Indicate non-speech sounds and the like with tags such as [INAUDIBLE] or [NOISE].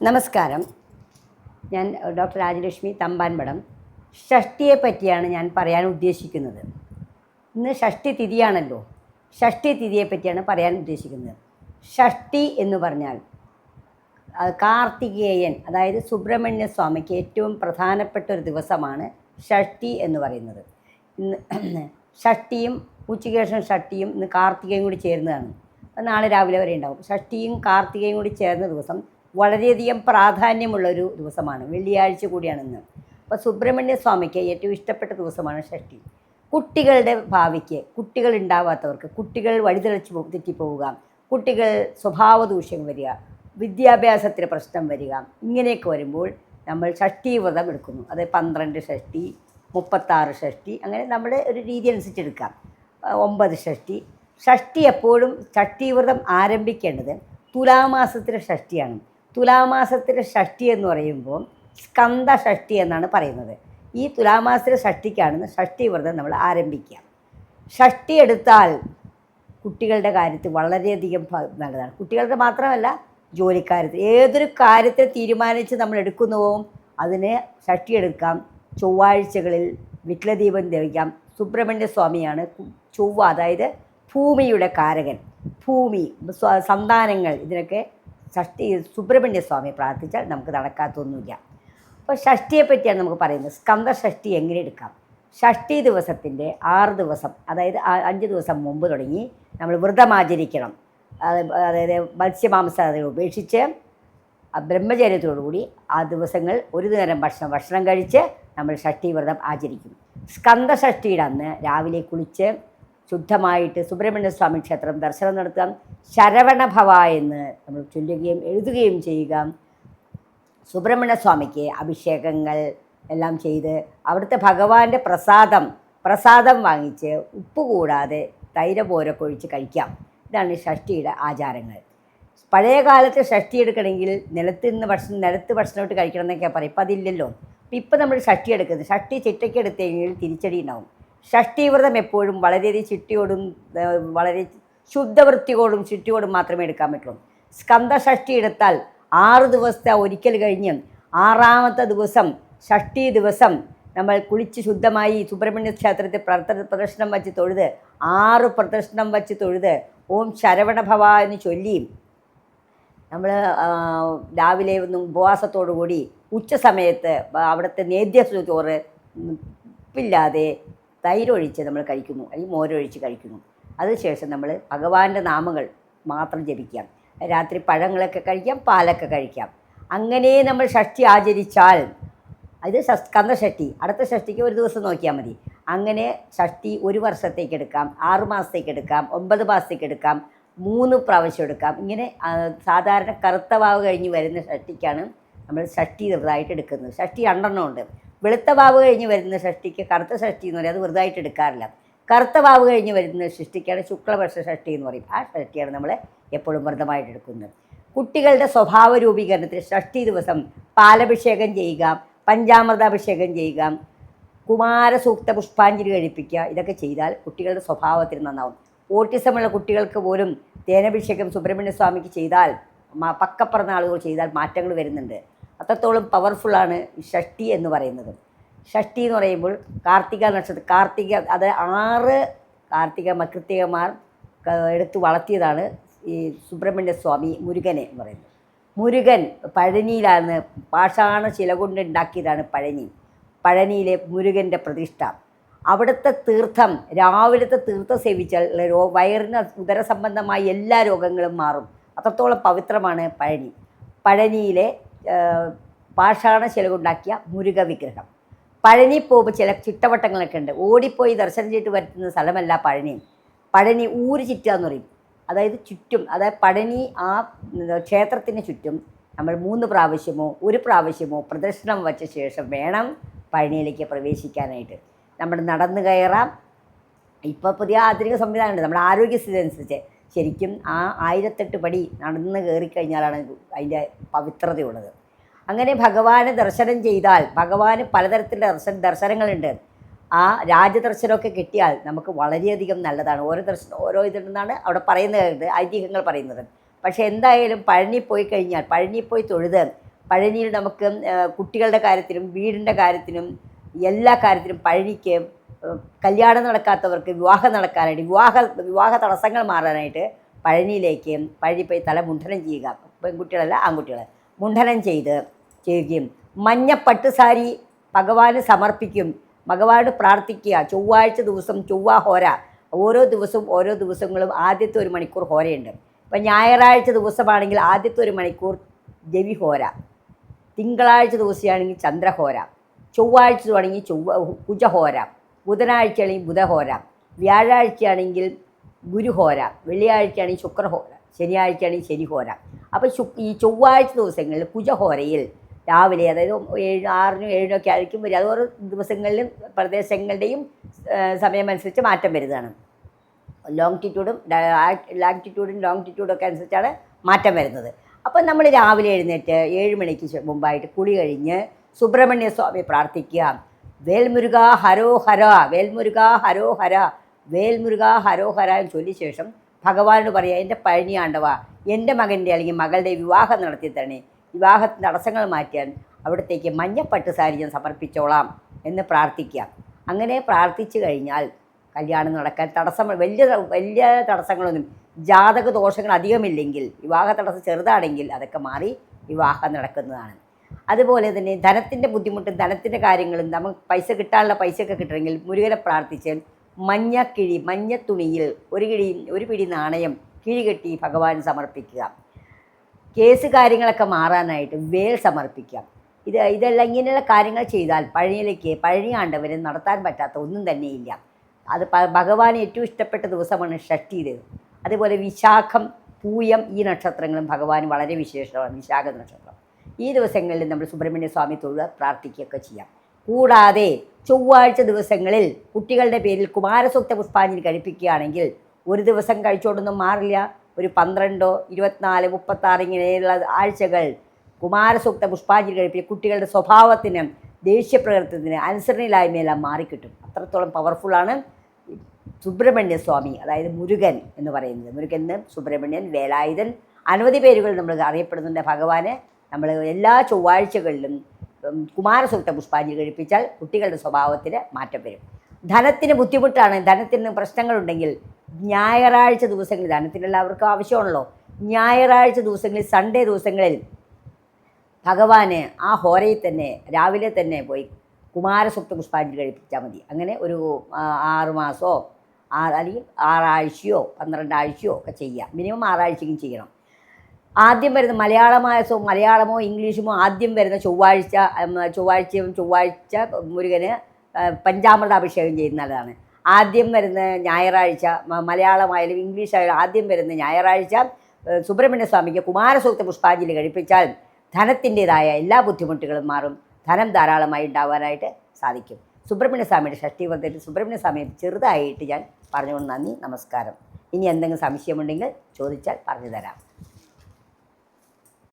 നമസ്കാരം. ഞാൻ ഡോക്ടർ രാജലക്ഷ്മി തമ്പാൻപടം. ഷഷ്ടിയെ പറ്റിയാണ് ഞാൻ പറയാൻ ഉദ്ദേശിക്കുന്നത്. ഇന്ന് ഷഷ്ടി തിഥിയാണല്ലോ. ഷഷ്ടി തിഥിയെ പറ്റിയാണ് പറയാൻ ഉദ്ദേശിക്കുന്നത്. ഷഷ്ടി എന്ന് പറഞ്ഞാൽ കാർത്തികേയൻ അതായത് സുബ്രഹ്മണ്യ സ്വാമിക്ക് ഏറ്റവും പ്രധാനപ്പെട്ട ഒരു ദിവസമാണ് ഷഷ്ടി എന്ന് പറയുന്നത്. ഇന്ന് [CLEARS THROAT] ഷഷ്ടിയും ഉച്ചയ്ക്ക് ഷഷ്ടിയും ഇന്ന് കാർത്തികയും കൂടി ചേരുന്നതാണ്. നാളെ രാവിലെ വരെ ഉണ്ടാവും. ഷഷ്ടിയും കാർത്തികയും കൂടി ചേർന്ന ദിവസം വളരെയധികം പ്രാധാന്യമുള്ളൊരു ദിവസമാണ്. വെള്ളിയാഴ്ച കൂടിയാണ് ഇന്ന്. അപ്പോൾ സുബ്രഹ്മണ്യ സ്വാമിക്ക് ഏറ്റവും ഇഷ്ടപ്പെട്ട ദിവസമാണ് ഷഷ്ടി. കുട്ടികളുടെ ഭാവിക്ക് കുട്ടികൾ ഉണ്ടാവാത്തവർക്ക് കുട്ടികൾ വഴിതെളിച്ച് തെറ്റിപ്പോവുക കുട്ടികൾ സ്വഭാവ ദൂഷ്യം വരിക വിദ്യാഭ്യാസത്തിന് പ്രശ്നം വരിക ഇങ്ങനെയൊക്കെ വരുമ്പോൾ നമ്മൾ ഷഷ്ടി വ്രതം എടുക്കുന്നു. അത് പന്ത്രണ്ട് ഷഷ്ടി മുപ്പത്താറ് ഷഷ്ടി അങ്ങനെ നമ്മുടെ ഒരു രീതി അനുസരിച്ച് എടുക്കാം. ഒമ്പത് ഷഷ്ടി. ഷഷ്ടി എപ്പോഴും ഷഷ്ടി വ്രതം ആരംഭിക്കേണ്ടത് തുലാമാസത്തിലെ ഷഷ്ടിയാണ്. തുലാമാസത്തിലെ ഷഷ്ടി എന്ന് പറയുമ്പോൾ സ്കന്ദ ഷഷ്ടി എന്നാണ് പറയുന്നത്. ഈ തുലാമാസത്തിലെ ഷഷ്ടിക്കാണ് ഷഷ്ടി വ്രതം നമ്മൾ ആരംഭിക്കുക. ഷഷ്ടി എടുത്താൽ കുട്ടികളുടെ കാര്യത്തിൽ വളരെയധികം നല്ലതാണ്. കുട്ടികളുടെ മാത്രമല്ല ജോലിക്കാര്യത്തിൽ ഏതൊരു കാര്യത്തെ തീരുമാനിച്ച് നമ്മൾ എടുക്കുന്നുവോ അതിന് ഷഷ്ടി എടുക്കാം. ചൊവ്വാഴ്ചകളിൽ വിട്ലദീപം ദേവിക്കാം സുബ്രഹ്മണ്യ സ്വാമിയാണ് ചൊവ്വ അതായത് ഭൂമിയുടെ കാരകൻ. ഭൂമി സന്താനങ്ങൾ ഇതിനൊക്കെ ഷഷ്ടി സുബ്രഹ്മണ്യ സ്വാമി പ്രാർത്ഥിച്ചാൽ നമുക്ക് നടക്കാത്തൊന്നുമില്ല. അപ്പോൾ ഷഷ്ടിയെ പറ്റിയാണ് നമുക്ക് പറയുന്നത്. സ്കന്ദ ഷഷ്ടി എങ്ങനെ എടുക്കാം? ഷഷ്ടി ദിവസത്തിന്റെ ആറ് ദിവസം അതായത് അഞ്ച് ദിവസം മുമ്പ് തുടങ്ങി നമ്മൾ വ്രതം ആചരിക്കണം അതായത് മത്സ്യമാംസാദികൾ ഉപേക്ഷിച്ച് ബ്രഹ്മചര്യത്തോടുകൂടി ആ ദിവസങ്ങൾ ഒരു നേരം ഭക്ഷണം ഭക്ഷണം കഴിച്ച് നമ്മൾ ഷഷ്ടി വ്രതം ആചരിക്കും. സ്കന്ദ ഷഷ്ടിയുടെ അന്ന് രാവിലെ കുളിച്ച് ശുദ്ധമായിട്ട് സുബ്രഹ്മണ്യ സ്വാമി ക്ഷേത്രം ദർശനം നടത്താം. ശരവണഭവ എന്ന് നമ്മൾ ചൊല്ലുകയും എഴുതുകയും ചെയ്യുക. സുബ്രഹ്മണ്യ സ്വാമിക്ക് അഭിഷേകങ്ങൾ എല്ലാം ചെയ്ത് അവിടുത്തെ ഭഗവാന്റെ പ്രസാദം പ്രസാദം വാങ്ങിച്ച് ഉപ്പ് കൂടാതെ തൈര പോരൊക്കെ ഒഴിച്ച് കഴിക്കാം. ഇതാണ് ഷഷ്ടിയുടെ ആചാരങ്ങൾ. പഴയ കാലത്ത് ഷഷ്ടി എടുക്കണമെങ്കിൽ നിലത്ത് നിന്ന് ഭക്ഷണം നിലത്ത് ഭക്ഷണമായിട്ട് കഴിക്കണം എന്നൊക്കെയാണ് പറയും ഇപ്പം അതില്ലല്ലോ. ഇപ്പം നമ്മൾ ഷഷ്ടി എടുക്കുന്നത്. ഷഷ്ടി ചിട്ടയ്ക്ക് എടുത്തു കഴിഞ്ഞാൽ തിരിച്ചടി ഉണ്ടാവും. ഷഷ്ടി വ്രതം എപ്പോഴും വളരെയധികം ചിട്ടിയോടും വളരെ ശുദ്ധവൃത്തിയോടും ചുറ്റിയോടും മാത്രമേ എടുക്കാൻ പറ്റുള്ളൂ. സ്കന്ദ ഷഷ്ടി എടുത്താൽ ആറ് ദിവസത്തെ ഒരിക്കൽ കഴിഞ്ഞ് ആറാമത്തെ ദിവസം ഷഷ്ടി ദിവസം നമ്മൾ കുളിച്ച് ശുദ്ധമായി സുബ്രഹ്മണ്യ ക്ഷേത്രത്തിൽ പ്രദ പ്രദർശനം വച്ച് തൊഴുത് ആറ് പ്രദർശനം വച്ച് തൊഴുത് ഓം ശരവണ ഭവ എന്ന് ചൊല്ലിയും നമ്മൾ രാവിലെ ഒന്നും ഉപവാസത്തോടു കൂടി ഉച്ച സമയത്ത് അവിടുത്തെ നേദ്യ ചോറ് ഉപ്പില്ലാതെ തൈരൊഴിച്ച് നമ്മൾ കഴിക്കുന്നു അല്ലെങ്കിൽ മോരൊഴിച്ച് കഴിക്കുന്നു. അതിനുശേഷം നമ്മൾ ഭഗവാന്റെ നാമങ്ങൾ മാത്രം ജപിക്കാം. രാത്രി പഴങ്ങളൊക്കെ കഴിക്കാം പാലൊക്കെ കഴിക്കാം. അങ്ങനെ നമ്മൾ ഷഷ്ടി ആചരിച്ചാൽ അത് സ്കന്ദ ഷഷ്ടി അടുത്ത ഷഷ്ടിക്ക് ഒരു ദിവസം നോക്കിയാൽ മതി. അങ്ങനെ ഷഷ്ടി ഒരു വർഷത്തേക്ക് എടുക്കാം ആറ് മാസത്തേക്ക് എടുക്കാം ഒമ്പത് മാസത്തേക്ക് എടുക്കാം മൂന്ന് പ്രാവശ്യം എടുക്കാം. ഇങ്ങനെ സാധാരണ കറുത്ത വാവ് കഴിഞ്ഞ് വരുന്ന ഷഷ്ടിക്കാണ് നമ്മൾ ഷഷ്ടി ചെറുതായിട്ട് എടുക്കുന്നത്. ഷഷ്ടി രണ്ടെണ്ണം ഉണ്ട്. വെളുത്ത വാവ് കഴിഞ്ഞ് വരുന്ന ഷഷ്ടിക്ക് കറുത്ത ഷഷ്ടി എന്ന് പറയും. അത് വെറുതായിട്ട് എടുക്കാറില്ല. കറുത്ത വാവ് കഴിഞ്ഞ് വരുന്ന ഷഷ്ടിക്കാണ് ശുക്ലപക്ഷ ഷഷ്ടി എന്ന് പറയും. ആ ഷഷ്ടിയാണ് നമ്മൾ എപ്പോഴും വ്രതമായിട്ട് എടുക്കുന്നത്. കുട്ടികളുടെ സ്വഭാവ രൂപീകരണത്തിൽ ഷഷ്ടി ദിവസം പാലഭിഷേകം ചെയ്യുക പഞ്ചാമൃതാഭിഷേകം ചെയ്യുക കുമാരസൂക്ത പുഷ്പാഞ്ജലി കഴിപ്പിക്കുക ഇതൊക്കെ ചെയ്താൽ കുട്ടികളുടെ സ്വഭാവത്തിന് നന്നാവും. ഓട്ടിസമുള്ള കുട്ടികൾക്ക് പോലും തേനഭിഷേകം സുബ്രഹ്മണ്യ സ്വാമിക്ക് ചെയ്താൽ ആളുകൾ ചെയ്താൽ മാറ്റങ്ങൾ വരുന്നുണ്ട്. അത്രത്തോളം പവർഫുള്ളാണ് ഷഷ്ടി എന്ന് പറയുന്നത്. ഷഷ്ടി എന്ന് പറയുമ്പോൾ കാർത്തിക നക്ഷത്രം കാർത്തിക അത് ആറ് കാർത്തിക മകൃത്തികമാർ എടുത്തു വളർത്തിയതാണ് ഈ സുബ്രഹ്മണ്യ സ്വാമി മുരുകനെ എന്ന് പറയുന്നത്. മുരുകൻ പഴനിയിലാണ് പാഷാണ ശില കൊണ്ട് ഉണ്ടാക്കിയതാണ് പഴനി. പഴനിയിലെ മുരുകന്റെ പ്രതിഷ്ഠ. അവിടുത്തെ തീർത്ഥം രാവിലത്തെ തീർത്ഥം സേവിച്ചാൽ രോ വയറിന് ഉദരസംബന്ധമായ എല്ലാ രോഗങ്ങളും മാറും. അത്രത്തോളം പവിത്രമാണ് പഴനി. പഴനിയിലെ പാഷാണ ശില കൊണ്ടാക്കിയ മുരുക വിഗ്രഹം. പഴനി പോകുമ്പോൾ ചില ചിട്ടവട്ടങ്ങളൊക്കെ ഉണ്ട്. ഓടിപ്പോയി ദർശനം ചെയ്തിട്ട് വരുത്തുന്ന സ്ഥലമല്ല പഴനി. പഴനി ഊര് ചുറ്റുക എന്ന് പറയും. അതായത് ചുറ്റും അതായത് പഴനി ആ ക്ഷേത്രത്തിന് ചുറ്റും നമ്മൾ മൂന്ന് പ്രാവശ്യമോ ഒരു പ്രാവശ്യമോ പ്രദർശനം വച്ച ശേഷം വേണം പഴനിയിലേക്ക് പ്രവേശിക്കാനായിട്ട്. നമ്മൾ നടന്നു കയറാം. ഇപ്പോൾ പുതിയ ആധുനിക സംവിധാനമുണ്ട്. നമ്മുടെ ആരോഗ്യസ്ഥിതി അനുസരിച്ച്. ശരിക്കും ആ ആയിരത്തെട്ട് പടി നടന്ന് കയറിക്കഴിഞ്ഞാലാണ് അതിന്റെ പവിത്രതയുള്ളത്. അങ്ങനെ ഭഗവാനെ ദർശനം ചെയ്താൽ ഭഗവാന് പലതരത്തിലുള്ള ദർശന ദർശനങ്ങളുണ്ട്. ആ രാജദർശനമൊക്കെ കിട്ടിയാൽ നമുക്ക് വളരെയധികം നല്ലതാണ്. ഓരോ ദർശനം ഓരോ ഇതുണ്ടെന്നാണ് അവിടെ പറയുന്നത് ഐതിഹ്യങ്ങൾ പറയുന്നത്. പക്ഷേ എന്തായാലും പഴനി പോയി കഴിഞ്ഞാൽ പഴനി പോയി തൊഴുത് പഴനിയിൽ നമുക്ക് കുട്ടികളുടെ കാര്യത്തിനും വീടിന്റെ കാര്യത്തിനും എല്ലാ കാര്യത്തിനും പഴനിക്ക് കല്യാണം നടക്കാത്തവർക്ക് വിവാഹം നടക്കാനായിട്ട് വിവാഹ വിവാഹ തടസ്സങ്ങൾ മാറാനായിട്ട് പഴനിയിലേക്ക് പഴനി പോയി തല മുണ്ഡനം ചെയ്യുക. പെൺകുട്ടികളല്ല ആൺകുട്ടികൾ മുണ്ഡനം ചെയ്ത് ചെയ്യുകയും മഞ്ഞപ്പട്ട് സാരി ഭഗവാന് സമർപ്പിക്കും. ഭഗവാനോട് പ്രാർത്ഥിക്കുക. ചൊവ്വാഴ്ച ദിവസം ചൊവ്വ ഹോര. ഓരോ ദിവസവും ഓരോ ദിവസങ്ങളും ആദ്യത്തെ ഒരു മണിക്കൂർ ഹോരയുണ്ട്. ഇപ്പം ഞായറാഴ്ച ദിവസമാണെങ്കിൽ ആദ്യത്തെ ഒരു മണിക്കൂർ രവി ഹോര. തിങ്കളാഴ്ച ദിവസമാണെങ്കിൽ ചന്ദ്രഹോര. ചൊവ്വാഴ്ച തുടങ്ങി ചൊവ്വ കുജഹോര. ബുധനാഴ്ചയാണെങ്കിൽ ബുധഹോര വ്യാഴാഴ്ചയാണെങ്കിൽ ഗുരുഹോര വെള്ളിയാഴ്ചയാണെങ്കിൽ ശുക്രഹോര ശനിയാഴ്ചയാണെങ്കിൽ ശനിഹോര. അപ്പോൾ ശു ഈ ചൊവ്വാഴ്ച ദിവസങ്ങളിൽ കുജഹോരയിൽ രാവിലെ അതായത് ഏഴ് ആറിനും ഏഴിനും ഒക്കെ ആയിരിക്കും വരിക. അത് ഓരോ ദിവസങ്ങളിലും പ്രദേശങ്ങളുടെയും സമയമനുസരിച്ച് മാറ്റം വരുന്നതാണ്. ലോങ്റ്റിറ്റ്യൂഡും ലാങ്റ്റിറ്റ്യൂഡും ലോങ്റ്റിറ്റ്യൂഡും ഒക്കെ അനുസരിച്ചാണ് മാറ്റം വരുന്നത്. അപ്പം നമ്മൾ രാവിലെ എഴുന്നേറ്റ് ഏഴ് മണിക്ക് മുമ്പായിട്ട് കുളി കഴിഞ്ഞ് സുബ്രഹ്മണ്യ സ്വാമി പ്രാർത്ഥിക്കുക. വേൽമുരുക ഹരോ ഹര വേൽമുരുക ഹരോ ഹര വേൽമുരുക ഹരോ ഹര എന്ന് ചൊല്ലിയ ശേഷം ഭഗവാനോട് പറയുക എന്റെ പഴനിയാണ്ടവ എന്റെ മകന്റെ അല്ലെങ്കിൽ മകളുടെ വിവാഹം നടത്തി തരണേ. വിവാഹത്തിന്റെ തടസ്സങ്ങൾ മാറ്റാൻ അവിടത്തേക്ക് മഞ്ഞപ്പട്ട് സാരി ഞാൻ സമർപ്പിച്ചോളാം എന്ന് പ്രാർത്ഥിക്കുക അങ്ങനെ പ്രാർത്ഥിച്ചു കഴിഞ്ഞാൽ കല്യാണം നടക്കാൻ തടസ്സം വലിയ വലിയ തടസ്സങ്ങളൊന്നും ജാതക ദോഷങ്ങൾ അധികമില്ലെങ്കിൽ വിവാഹ തടസ്സം ചെറുതാണെങ്കിൽ അതൊക്കെ മാറി വിവാഹം നടക്കുന്നതാണ്. അതുപോലെ തന്നെ ധനത്തിന്റെ ബുദ്ധിമുട്ടും ധനത്തിന്റെ കാര്യങ്ങളും നമുക്ക് പൈസ കിട്ടാനുള്ള പൈസയൊക്കെ കിട്ടണമെങ്കിൽ മുരുകനെ പ്രാർത്ഥിച്ച് മഞ്ഞക്കിഴി മഞ്ഞത്തുണിയിൽ ഒരു കിഴി ഒരു പിടി നാണയം കിഴി കെട്ടി ഭഗവാൻ സമർപ്പിക്കുക. കേസ് കാര്യങ്ങളൊക്കെ മാറാനായിട്ട് വേൽ സമർപ്പിക്കുക. ഇത് ഇതെല്ലാം ഇങ്ങനെയുള്ള കാര്യങ്ങൾ ചെയ്താൽ പഴനിയിലേക്ക് പഴനി ആണ്ടവരെ നടത്താൻ പറ്റാത്ത ഒന്നും തന്നെയില്ല. അത് ഭഗവാൻ ഏറ്റവും ഇഷ്ടപ്പെട്ട ദിവസമാണ് ഷഷ്ടിയുടേത് അതുപോലെ വിശാഖം പൂയം ഈ നക്ഷത്രങ്ങളും ഭഗവാൻ വളരെ വിശേഷമാണ് വിശാഖ നക്ഷത്രം. ഈ ദിവസങ്ങളിൽ നമ്മൾ സുബ്രഹ്മണ്യ സ്വാമി തൊഴുക പ്രാർത്ഥിക്കുകയൊക്കെ ചെയ്യാം. കൂടാതെ ചൊവ്വാഴ്ച ദിവസങ്ങളിൽ കുട്ടികളുടെ പേരിൽ കുമാരസൂക്ത പുഷ്പാഞ്ജലി കഴിപ്പിക്കുകയാണെങ്കിൽ ഒരു ദിവസം കഴിച്ചോണ്ടൊന്നും മാറില്ല. ഒരു പന്ത്രണ്ടോ ഇരുപത്തിനാല് മുപ്പത്താറ് ഇങ്ങനെയുള്ള ആഴ്ചകൾ കുമാരസൂക്ത പുഷ്പാഞ്ജലി കഴിപ്പിക്കുക കുട്ടികളുടെ സ്വഭാവത്തിന് ദേഷ്യപ്രകൃതത്തിന് അനുസരണയില്ലായ്മയെല്ലാം മാറിക്കിട്ടും. അത്രത്തോളം പവർഫുള്ളാണ് സുബ്രഹ്മണ്യ സ്വാമി അതായത് മുരുകൻ എന്ന് പറയുന്നത്. മുരുകൻ സുബ്രഹ്മണ്യൻ വേലായുധൻ അനവധി പേരുകൾ നമ്മൾ അറിയപ്പെടുന്നുണ്ട്. ഭഗവാനെ നമ്മൾ എല്ലാ ചൊവ്വാഴ്ചകളിലും കുമാരസൂക്ത പുഷ്പാഞ്ജലി കഴിപ്പിച്ചാൽ കുട്ടികളുടെ സ്വഭാവത്തിൽ മാറ്റം വരും. ധനത്തിന് ബുദ്ധിമുട്ടാണ്. ധനത്തിന് പ്രശ്നങ്ങളുണ്ടെങ്കിൽ ഞായറാഴ്ച ദിവസങ്ങളിൽ ധനത്തിന് എല്ലാവർക്കും ആവശ്യമാണല്ലോ. ഞായറാഴ്ച ദിവസങ്ങളിൽ സൺഡേ ദിവസങ്ങളിൽ ഭഗവാന് ആ ഹോരയിൽ തന്നെ രാവിലെ തന്നെ പോയി കുമാരസുപ്ത പുഷ്പാഞ്ജലി കഴിപ്പിച്ചാൽ മതി. അങ്ങനെ ഒരു ആറുമാസമോ ആറ് അല്ലെങ്കിൽ ആറാഴ്ചയോ പന്ത്രണ്ടാഴ്ചയോ ഒക്കെ ചെയ്യാം. മിനിമം ആറാഴ്ചയ്ക്കും ചെയ്യണം. ആദ്യം വരുന്ന മലയാളമായ സോ മലയാളമോ ഇംഗ്ലീഷുമോ ആദ്യം വരുന്ന ചൊവ്വാഴ്ച ചൊവ്വാഴ്ചയും ചൊവ്വാഴ്ച മുരുകന് പഞ്ചാമൃത അഭിഷേകം ചെയ്യുന്നതാണ്. ആദ്യം വരുന്ന ഞായറാഴ്ച മലയാളമായാലും ഇംഗ്ലീഷായാലും ആദ്യം വരുന്ന ഞായറാഴ്ച സുബ്രഹ്മണ്യ സ്വാമിക്ക് കുമാരസൂക്ത പുഷ്പാഞ്ജലി കഴിപ്പിച്ചാൽ ധനത്തിന്റെതായ എല്ലാ ബുദ്ധിമുട്ടുകളും മാറും. ധനം ധാരാളമായി ഉണ്ടാവാനായിട്ട് സാധിക്കും. സുബ്രഹ്മണ്യ സ്വാമിയുടെ ഷഷ്ടി വ്രതത്തിൽ സുബ്രഹ്മണ്യ സ്വാമിയെ ചെറുതായിട്ട് ഞാൻ പറഞ്ഞുകൊണ്ട് നന്ദി നമസ്കാരം. ഇനി എന്തെങ്കിലും സംശയമുണ്ടെങ്കിൽ ചോദിച്ചാൽ പറഞ്ഞു തരാം